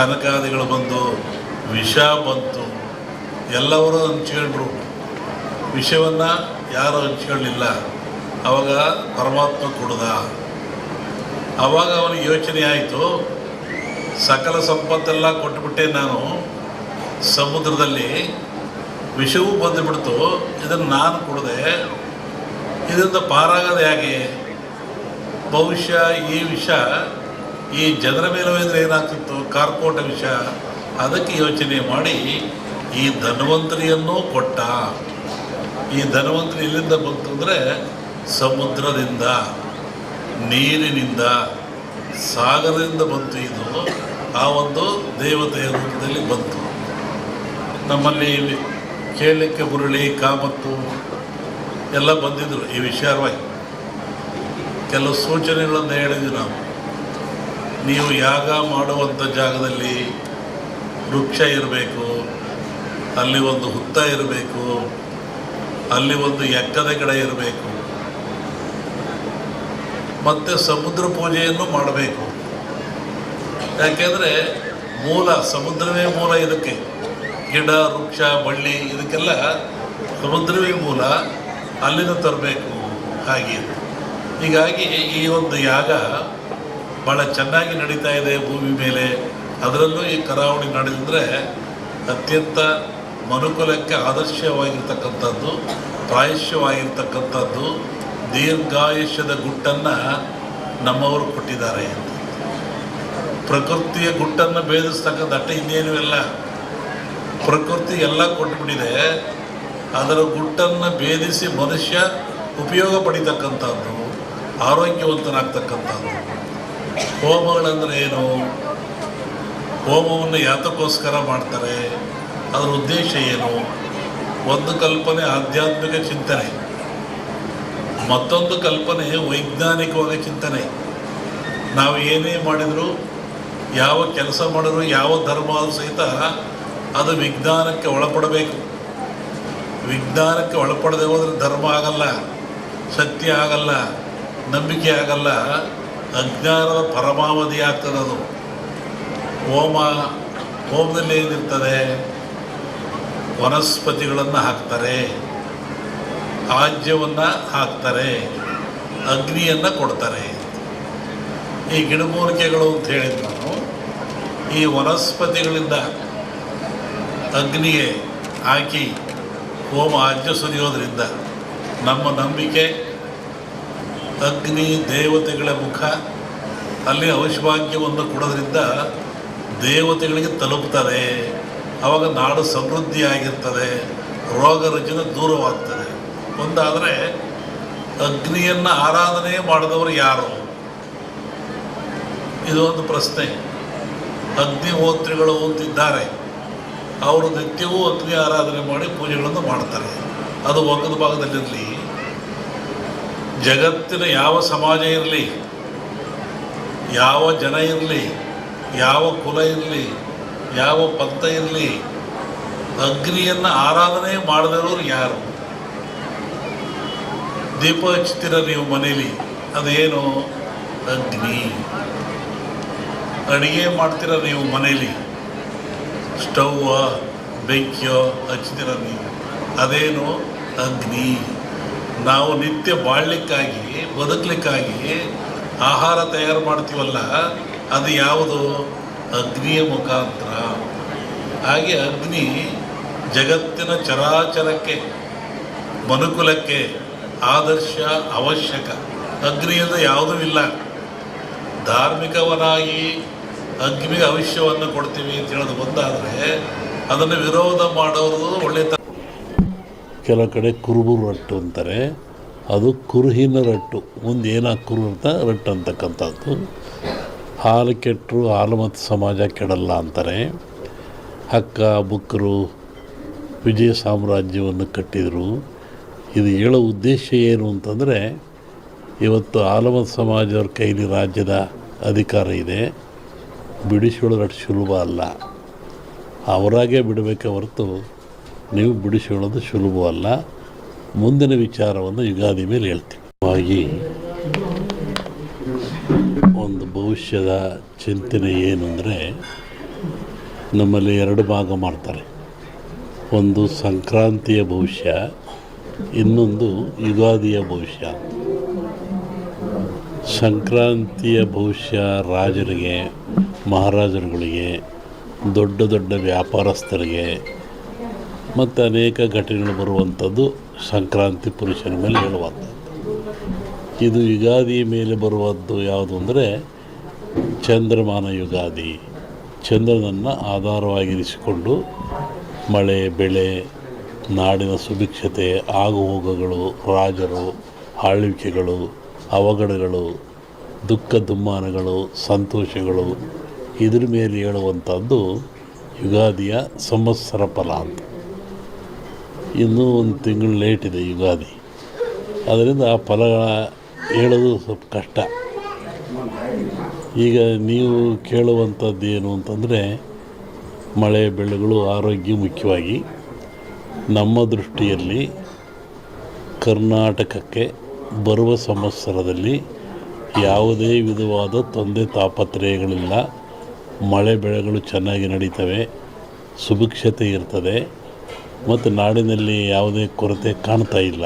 ಕನಕಾದಿಗಳು ಬಂದು, ವಿಷ ಬಂತು, ಎಲ್ಲವರು ಹಂಚ್ಕೊಂಡ್ರು ವಿಷವನ್ನು ಯಾರು ಹಂಚ್ಕೊಳ್ಳಿಲ್ಲ ಅವಾಗ ಪರಮಾತ್ಮ ಕೊಡ್ದ. ಅವಾಗ ಅವನಿಗೆ ಯೋಚನೆ ಆಯಿತು, ಸಕಲ ಸಂಪತ್ತೆಲ್ಲ ಕೊಟ್ಟುಬಿಟ್ಟೆ ನಾನು. ಸಮುದ್ರದಲ್ಲಿ ವಿಷವೂ ಬಂದುಬಿಡ್ತು, ಇದನ್ನು ನಾನು ಕೊಡದೆ. ಇದರಿಂದ ಪಾರಾಗೋದು ಹೇಗೆ? ಬಹುಶಃ ಈ ವಿಷ ಈ ಜನರ ಮೇಲೆ ಹೋದ್ರೆ ಏನಾಗ್ತಿತ್ತು? ಕಾರ್ಕೋಟ ವಿಷ ಅದಕ್ಕೆ ಯೋಚನೆ ಮಾಡಿ, ಈ ಧನ್ವಂತರಿಯನ್ನು ಕೊಟ್ಟ. ಈ ಧನ್ವಂತರಿ ಎಲ್ಲಿಂದ ಬಂತು ಅಂದರೆ, ಸಮುದ್ರದಿಂದ, ನೀರಿನಿಂದ, ಸಾಗರದಿಂದ ಬಂತು ಇದು. ಆ ಒಂದು ದೇವತೆಯ ರೂಪದಲ್ಲಿ ಬಂತು. ನಮ್ಮಲ್ಲಿ ಕೇಳಲಿಕ್ಕೆ ಬುರುಳಿ ಕಾಮತ್ತು ಎಲ್ಲ ಬಂದಿದ್ದರು ಈ ವಿಚಾರವಾಗಿ ಕೆಲವು ಸೂಚನೆಗಳನ್ನು ಹೇಳಿದ್ವಿ ನಾವು. ನೀವು ಯಾಗ ಮಾಡುವಂಥ ಜಾಗದಲ್ಲಿ ವೃಕ್ಷ ಇರಬೇಕು, ಅಲ್ಲಿ ಒಂದು ಹುತ್ತ ಇರಬೇಕು, ಅಲ್ಲಿ ಒಂದು ಎಕ್ಕದ ಗಿಡ ಇರಬೇಕು, ಮತ್ತು ಸಮುದ್ರ ಪೂಜೆಯನ್ನು ಮಾಡಬೇಕು. ಯಾಕೆಂದರೆ ಮೂಲ, ಸಮುದ್ರವೇ ಮೂಲ ಇದಕ್ಕೆ. ಗಿಡ, ವೃಕ್ಷ, ಬಳ್ಳಿ ಇದಕ್ಕೆಲ್ಲ ಸಮುದ್ರವೇ ಮೂಲ, ಅಲ್ಲಿಂದ ತರಬೇಕು ಹಾಗೆ. ಹೀಗಾಗಿ ಈ ಒಂದು ಯಾಗ ಭಾಳ ಚೆನ್ನಾಗಿ ನಡೀತಾ ಇದೆ ಭೂಮಿ ಮೇಲೆ. ಅದರಲ್ಲೂ ಈ ಕರಾವಳಿ ನಡೆದಿದ್ರೆ ಅತ್ಯಂತ ಮನುಕುಲಕ್ಕೆ ಆದರ್ಶವಾಗಿರ್ತಕ್ಕಂಥದ್ದು, ಪ್ರಾಯಶ್ಯವಾಗಿರ್ತಕ್ಕಂಥದ್ದು, ದೀರ್ಘಾಯುಷ್ಯದ ಗುಟ್ಟನ್ನು ನಮ್ಮವರು ಕೊಟ್ಟಿದ್ದಾರೆ ಪ್ರಕೃತಿಯ ಗುಟ್ಟನ್ನು ಭೇದಿಸ್ತಕ್ಕಂಥ ಅಟ್ಟ ಇನ್ನೇನು ಇಲ್ಲ. ಪ್ರಕೃತಿ ಎಲ್ಲ ಕೊಟ್ಬಿಟ್ಟಿದೆ. ಅದರ ಗುಟ್ಟನ್ನು ಭೇದಿಸಿ ಮನುಷ್ಯ ಉಪಯೋಗ ಪಡಿತಕ್ಕಂಥದ್ದು, ಆರೋಗ್ಯವಂತನಾಗ್ತಕ್ಕಂಥದ್ದು. ಹೋಮಗಳಂದ್ರೆ ಏನು? ಹೋಮವನ್ನು ಯಾತಕ್ಕೋಸ್ಕರ ಮಾಡ್ತಾರೆ? ಅದರ ಉದ್ದೇಶ ಏನು? ಒಂದು ಕಲ್ಪನೆ ಆಧ್ಯಾತ್ಮಿಕ ಚಿಂತನೆ. ಮತ್ತೊಂದು ಕಲ್ಪನೆ ವೈಜ್ಞಾನಿಕವಾದ ಚಿಂತನೆ. ನಾವು ಏನೇ ಮಾಡಿದರೂ, ಯಾವ ಕೆಲಸ ಮಾಡಿದ್ರು, ಯಾವ ಧರ್ಮ ಸಹಿತ ಅದು ವಿಜ್ಞಾನಕ್ಕೆ ಒಳಪಡಬೇಕು. ವಿಜ್ಞಾನಕ್ಕೆ ಒಳಪಡದೆ ಹೋದರೆ ಧರ್ಮ ಆಗಲ್ಲ ಸತ್ಯ ಆಗಲ್ಲ, ನಂಬಿಕೆ ಆಗಲ್ಲ. ಅಜ್ಞಾನದ ಪರಮಾವಧಿ ಆಗ್ತದೆ ಅದು. ಹೋಮ, ಹೋಮದಲ್ಲಿ ಏನಿರ್ತದೆ? ವನಸ್ಪತಿಗಳನ್ನು ಹಾಕ್ತಾರೆ. ಆಜ್ಯವನ್ನು ಹಾಕ್ತಾರೆ. ಅಗ್ನಿಯನ್ನು ಕೊಡ್ತಾರೆ. ಈ ಗಿಡಮೂಲಿಕೆಗಳು ಅಂತ ಹೇಳಿದ್ರು ನಾನು, ಈ ವನಸ್ಪತಿಗಳಿಂದ ಅಗ್ನಿಗೆ ಹಾಕಿ ಹೋಮ ಆಜ್ಯ ಸುರಿಯೋದ್ರಿಂದ ನಮ್ಮ ನಂಬಿಕೆ ಅಗ್ನಿ ದೇವತೆಗಳ ಮುಖ, ಅಲ್ಲಿ ಔಷಭಾಗ್ಯವನ್ನು ಕೊಡೋದ್ರಿಂದ ದೇವತೆಗಳಿಗೆ ತಲುಪ್ತದೆ. ಆವಾಗ ನಾಡು ಸಮೃದ್ಧಿಯಾಗಿರ್ತದೆ, ರೋಗ ರುಜಿನ ದೂರವಾಗ್ತದೆ. ಒಂದಾದರೆ, ಅಗ್ನಿಯನ್ನು ಆರಾಧನೆ ಮಾಡಿದವರು ಯಾರು? ಇದು ಒಂದು ಪ್ರಶ್ನೆ. ಅಗ್ನಿಹೋತ್ರಿಗಳು ಅಂತಿದ್ದಾರೆ. ಅವರು ನಿತ್ಯವೂ ಅಗ್ನಿ ಆರಾಧನೆ ಮಾಡಿ ಪೂಜೆಗಳನ್ನು ಮಾಡ್ತಾರೆ. ಅದು ಒಂದು ಭಾಗದಲ್ಲಿರಲಿ. ಜಗತ್ತಿನ ಯಾವ ಸಮಾಜ ಇರಲಿ, ಯಾವ ಜನ ಇರಲಿ, ಯಾವ ಕುಲ ಇರಲಿ, ಯಾವ ಪಂಥ ಇರಲಿ, ಅಗ್ನಿಯನ್ನು ಆರಾಧನೆ ಮಾಡದಿರೋರು ಯಾರು? ದೀಪ ಹಚ್ತೀರ ನೀವು ಮನೇಲಿ, ಅದೇನು? ಅಗ್ನಿ. ಅಡುಗೆ ಮಾಡ್ತೀರ ನೀವು ಮನೇಲಿ? ಸ್ಟವ್ವ ಬೆಂಕಿಯೋ ಹಚ್ತೀರ ನೀವು? ಅದೇನು? ಅಗ್ನಿ. ನಾವು ನಿತ್ಯ ಬಾಳ್ಲಿಕ್ಕಾಗಿ ಬದುಕಲಿಕ್ಕಾಗಿ ಆಹಾರ ತಯಾರು ಮಾಡ್ತೀವಲ್ಲ, ಅದು ಯಾವುದು? ಅಗ್ನಿಯ ಮುಖಾಂತರ. ಹಾಗೆ ಅಗ್ನಿ ಜಗತ್ತಿನ ಚರಾಚರಕ್ಕೆ, ಮನುಕುಲಕ್ಕೆ ಆದರ್ಶ, ಅವಶ್ಯಕ. ಅಗ್ನಿಯಿಂದ ಯಾವುದೂ ಇಲ್ಲ. ಧಾರ್ಮಿಕವನಾಗಿ ಅಗ್ನಿಗೆ ಅವಶ್ಯವನ್ನು ಕೊಡ್ತೀವಿ ಅಂತ ಹೇಳೋದು ಬಂದಾದರೆ ಅದನ್ನು ವಿರೋಧ ಮಾಡೋದು ಒಳ್ಳೆಯ ಕೆಲವು ಕಡೆ ಕುರುಬು ರಟ್ಟು ಅಂತಾರೆ. ಅದು ಕುರುಹಿನ ರಟ್ಟು. ಮುಂದೆ ಏನಾಗಿ ಕುರು ಅಂತ ರಟ್ಟು ಅಂತಕ್ಕಂಥದ್ದು. ಹಾಲು ಕೆಟ್ಟರು ಹಾಲು ಮತ್ತು ಸಮಾಜ ಕೆಡಲ್ಲ ಅಂತಾರೆ. ಹಕ್ಕ ಬುಕ್ಕರು ವಿಜಯ ಸಾಮ್ರಾಜ್ಯವನ್ನು ಕಟ್ಟಿದರು. ಇದು ಹೇಳೋ ಉದ್ದೇಶ ಏನು ಅಂತಂದರೆ, ಇವತ್ತು ಆಲಮದ ಸಮಾಜವ್ರ ಕೈಲಿ ರಾಜ್ಯದ ಅಧಿಕಾರ ಇದೆ. ಬಿಡಿಸ್ಕೊಳ್ಳೋದು ಅಷ್ಟು ಸುಲಭ ಅಲ್ಲ. ಅವರಾಗೇ ಬಿಡಬೇಕೆ ಹೊರತು ನೀವು ಬಿಡಿಸಿಕೊಳ್ಳೋದು ಸುಲಭವಲ್ಲ. ಮುಂದಿನ ವಿಚಾರವನ್ನು ಯುಗಾದಿ ಮೇಲೆ ಹೇಳ್ತೀವಿ ಒಂದು ಭವಿಷ್ಯದ ಚಿಂತನೆ ಏನು ಅಂದರೆ, ನಮ್ಮಲ್ಲಿ ಎರಡು ಭಾಗ ಮಾಡ್ತಾರೆ. ಒಂದು ಸಂಕ್ರಾಂತಿಯ ಭವಿಷ್ಯ, ಇನ್ನೊಂದು ಯುಗಾದಿಯ ಭವಿಷ್ಯ. ಸಂಕ್ರಾಂತಿಯ ಭವಿಷ್ಯ ರಾಜರಿಗೆ, ಮಹಾರಾಜರುಗಳಿಗೆ, ದೊಡ್ಡ ದೊಡ್ಡ ವ್ಯಾಪಾರಸ್ಥರಿಗೆ ಮತ್ತು ಅನೇಕ ಘಟನೆಗಳು ಬರುವಂಥದ್ದು ಸಂಕ್ರಾಂತಿ ಪುರುಷನ ಮೇಲೆ ಹೇಳುವಂಥದ್ದು. ಇದು ಯುಗಾದಿ ಮೇಲೆ ಬರುವದ್ದು ಯಾವುದು ಅಂದರೆ ಚಂದ್ರಮಾನ ಯುಗಾದಿ. ಚಂದ್ರನನ್ನು ಆಧಾರವಾಗಿರಿಸಿಕೊಂಡು ಮಳೆ, ಬೆಳೆ, ನಾಡಿನ ಸುಭಿಕ್ಷತೆ, ಆಗುಹೋಗಗಳು, ರಾಜರು, ಆಳ್ವಿಕೆಗಳು, ಅವಘಡಗಳು, ದುಃಖ ದುಮ್ಮಾನಗಳು, ಸಂತೋಷಗಳು, ಇದ್ರ ಮೇಲೆ ಹೇಳುವಂಥದ್ದು ಯುಗಾದಿಯ ಸಂವತ್ಸರ ಫಲ ಅಂತ. ಇನ್ನೂ ಒಂದು ತಿಂಗಳು ಲೇಟ್ ಇದೆ ಯುಗಾದಿ. ಅದರಿಂದ ಆ ಫಲಗಳ ಹೇಳೋದು ಸ್ವಲ್ಪ ಕಷ್ಟ. ಈಗ ನೀವು ಕೇಳುವಂಥದ್ದು ಏನು ಅಂತಂದರೆ, ಮಳೆ ಬೆಳೆಗಳು ಆರೋಗ್ಯ ಮುಖ್ಯವಾಗಿ. ನಮ್ಮ ದೃಷ್ಟಿಯಲ್ಲಿ ಕರ್ನಾಟಕಕ್ಕೆ ಬರುವ ಸಂವತ್ಸರದಲ್ಲಿ ಯಾವುದೇ ವಿಧವಾದ ತೊಂದರೆ ತಾಪತ್ರಯಗಳಿಲ್ಲ. ಮಳೆ ಬೆಳೆಗಳು ಚೆನ್ನಾಗಿ ನಡೀತವೆ. ಸುಭಿಕ್ಷತೆ ಇರ್ತದೆ. ಮತ್ತು ನಾಡಿನಲ್ಲಿ ಯಾವುದೇ ಕೊರತೆ ಕಾಣ್ತಾ ಇಲ್ಲ.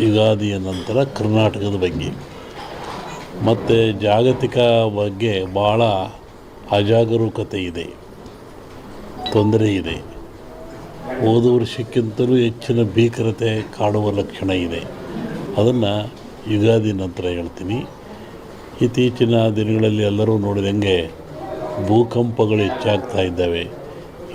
ಯುಗಾದಿಯ ನಂತರ ಕರ್ನಾಟಕದ ಬಗ್ಗೆ. ಮತ್ತು ಜಾಗತಿಕ ಬಗ್ಗೆ ಭಾಳ ಅಜಾಗರೂಕತೆ ಇದೆ. ತೊಂದರೆ ಇದೆ. ಹೋದ ವರ್ಷಕ್ಕಿಂತಲೂ ಹೆಚ್ಚಿನ ಭೀಕರತೆ ಕಾಡುವ ಲಕ್ಷಣ ಇದೆ. ಅದನ್ನು ಯುಗಾದಿ ನಂತರ ಹೇಳ್ತೀನಿ. ಇತ್ತೀಚಿನ ದಿನಗಳಲ್ಲಿ ಎಲ್ಲರೂ ನೋಡಿದಂಗೆ ಭೂಕಂಪಗಳು ಹೆಚ್ಚಾಗ್ತಾ ಇದ್ದಾವೆ.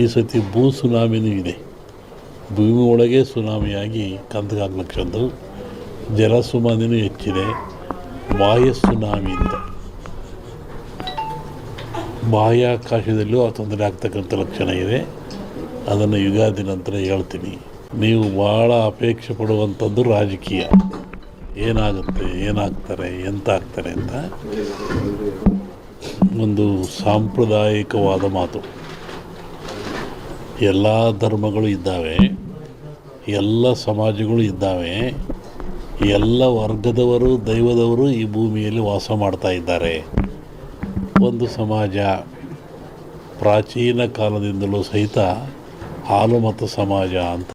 ಈ ಸತಿ ಭೂ ಸುನಾಮಿನೂ ಇದೆ. ಭೂಮಿ ಒಳಗೆ ಸುನಾಮಿಯಾಗಿ ಕಂದಗಾಗ್ಲಕ್ಷದ್ದು ಜಲ ಸುನಾಮಿನೂ ಹೆಚ್ಚಿದೆ. ಬಾಹ್ಯ ಸುನಾಮಿಯಿಂದ ಬಾಹ್ಯಾಕಾಶದಲ್ಲೂ ಆ ತೊಂದರೆ ಆಗ್ತಕ್ಕಂಥ ಲಕ್ಷಣ ಇದೆ. ಅದನ್ನು ಯುಗಾದಿ ನಂತರ ಹೇಳ್ತೀನಿ. ನೀವು ಭಾಳ ಅಪೇಕ್ಷೆ ಪಡುವಂಥದ್ದು ರಾಜಕೀಯ. ಏನಾಗುತ್ತೆ, ಏನಾಗ್ತಾರೆ ಎಂತ ಆಗ್ತಾರೆ ಅಂತ ಒಂದು ಸಾಂಪ್ರದಾಯಿಕವಾದ ಮಾತು. ಎಲ್ಲ ಧರ್ಮಗಳು ಇದ್ದಾವೆ, ಎಲ್ಲ ಸಮಾಜಗಳು ಇದ್ದಾವೆ, ಎಲ್ಲ ವರ್ಗದವರು, ದೈವದವರು ಈ ಭೂಮಿಯಲ್ಲಿ ವಾಸ ಮಾಡ್ತಾ ಇದ್ದಾರೆ. ಒಂದು ಸಮಾಜ ಪ್ರಾಚೀನ ಕಾಲದಿಂದಲೂ ಸಹಿತ ಹಾಲು ಮತ್ತು ಸಮಾಜ ಅಂತ